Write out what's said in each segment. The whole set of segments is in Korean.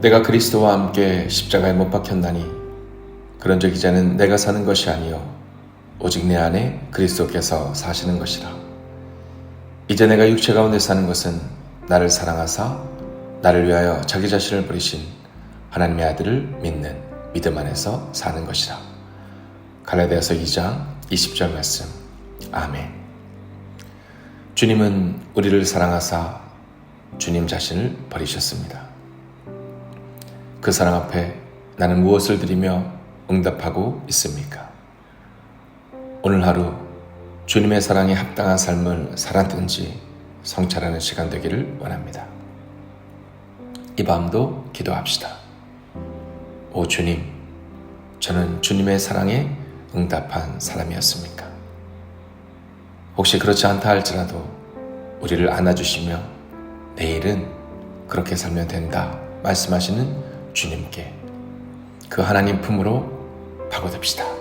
내가 그리스도와 함께 십자가에 못 박혔나니 그런즉 이제는 내가 사는 것이 아니요 오직 내 안에 그리스도께서 사시는 것이라. 이제 내가 육체 가운데 사는 것은 나를 사랑하사 나를 위하여 자기 자신을 버리신 하나님의 아들을 믿는 믿음 안에서 사는 것이라. 갈라디아서 2장 20절 말씀. 아멘. 주님은 우리를 사랑하사 주님 자신을 버리셨습니다. 그 사랑 앞에 나는 무엇을 드리며 응답하고 있습니까? 오늘 하루 주님의 사랑에 합당한 삶을 살았든지 성찰하는 시간 되기를 원합니다. 이 밤도 기도합시다. 오 주님, 저는 주님의 사랑에 응답한 사람이었습니까? 혹시 그렇지 않다 할지라도 우리를 안아주시며 내일은 그렇게 살면 된다 말씀하시는 주님께 그 하나님 품으로 파고듭시다.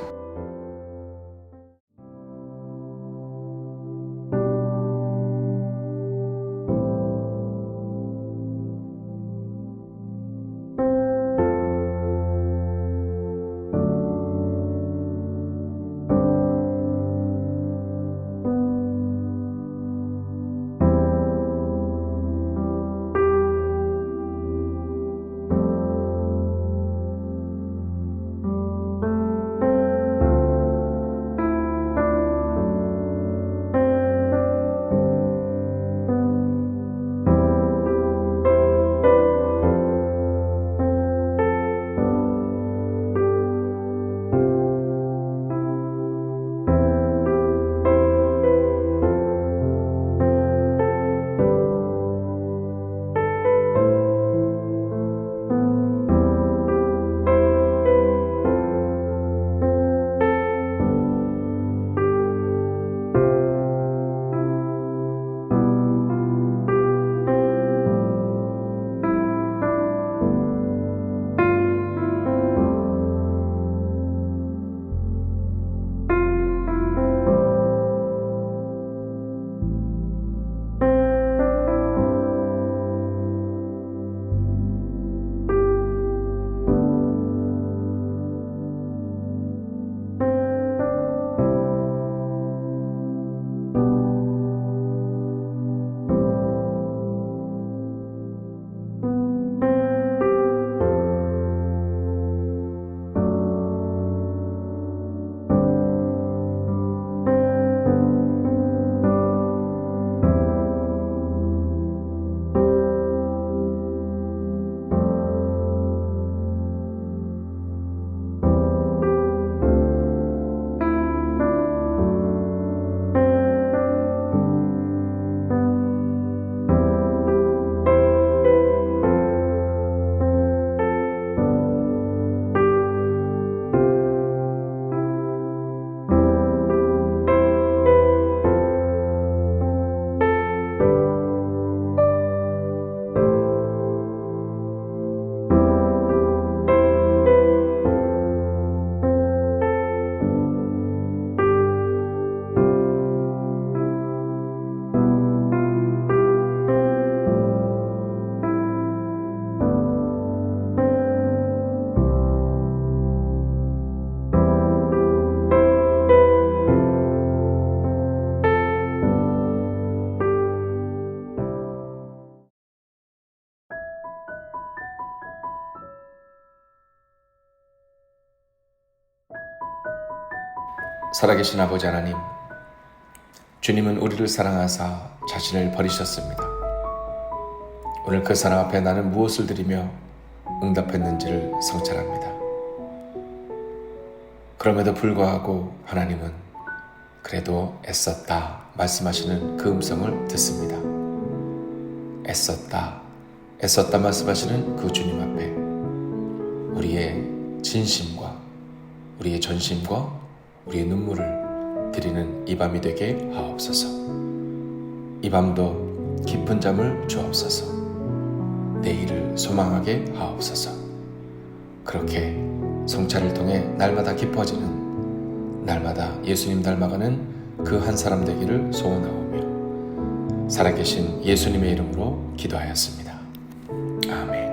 살아계신 아버지 하나님, 주님은 우리를 사랑하사 자신을 버리셨습니다. 오늘 그 사랑 앞에 나는 무엇을 드리며 응답했는지를 성찰합니다. 그럼에도 불구하고 하나님은 그래도 애썼다 말씀하시는 그 음성을 듣습니다. 애썼다, 애썼다 말씀하시는 그 주님 앞에 우리의 진심과 우리의 전심과 우리의 눈물을 드리는 이 밤이 되게 하옵소서. 이 밤도 깊은 잠을 주옵소서. 내일을 소망하게 하옵소서. 그렇게 성찰을 통해 날마다 깊어지는 날마다 예수님 닮아가는 그 한 사람 되기를 소원하오며 살아계신 예수님의 이름으로 기도하였습니다. 아멘.